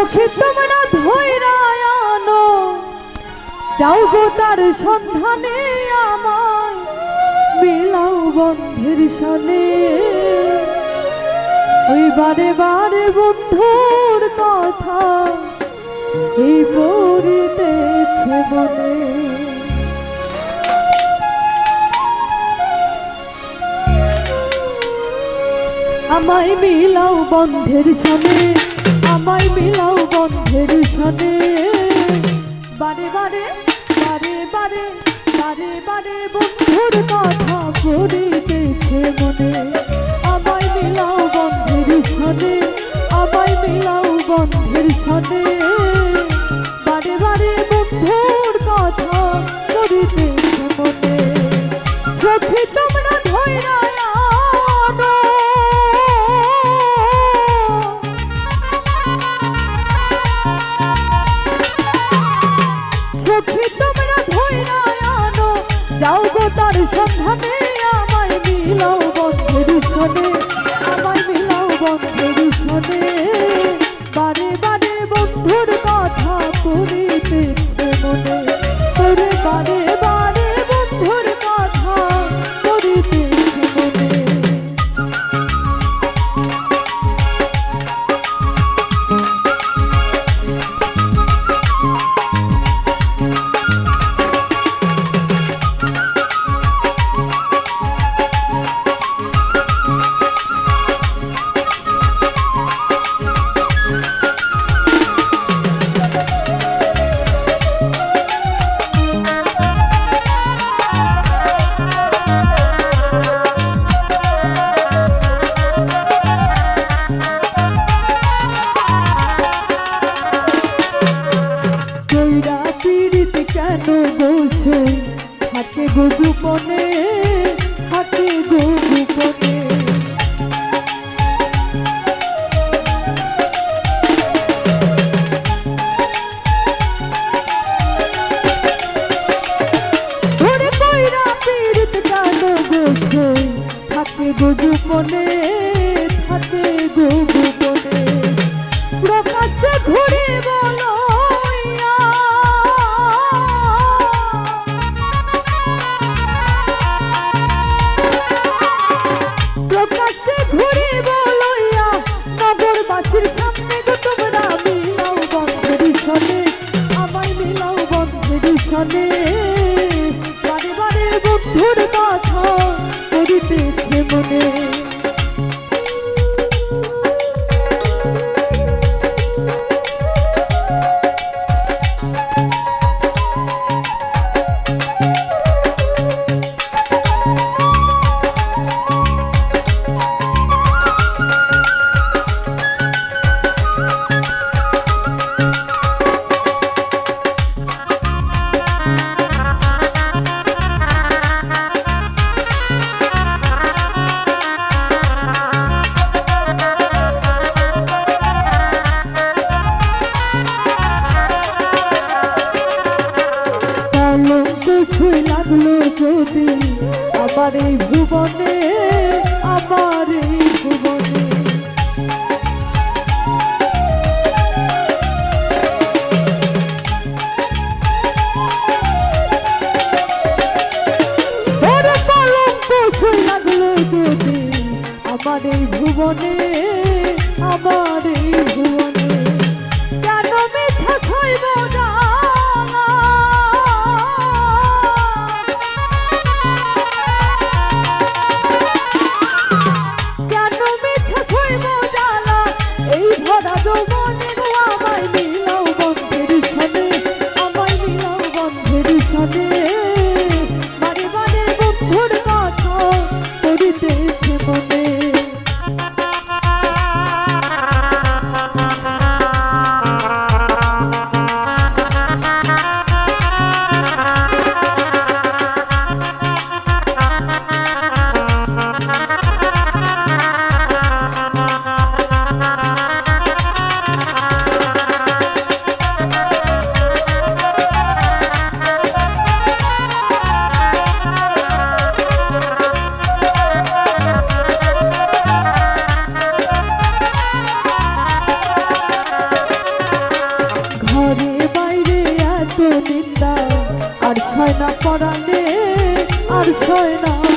সখী তোমরা যাও গো তার সন্ধানে আমার মিলাও বন্ধের সনে। ওই বারে বারে বন্ধুর কথা, এই পড়িতেছে মনে। আমায় মিলাও বন্ধের সনে। আমায় মিলাও বন্ধের সাথে বারে বারে বারে বারে বারে বারে বন্ধুর কথা পড়িতেছে মনে। আমায় মিলাও বন্ধের সাথে আমায় মিলাও বন্ধের সনে। পীড়িত বসে থাকে গো গোপনে থাকে গো গোপনে। থাকে গো গোপনে বারে বারে বন্ধুর কথা করিতেছে আমার এই ভুবনে আমার এই ভুবনে। আমার ভুবনে আমার না পরাণে আর ছয় না।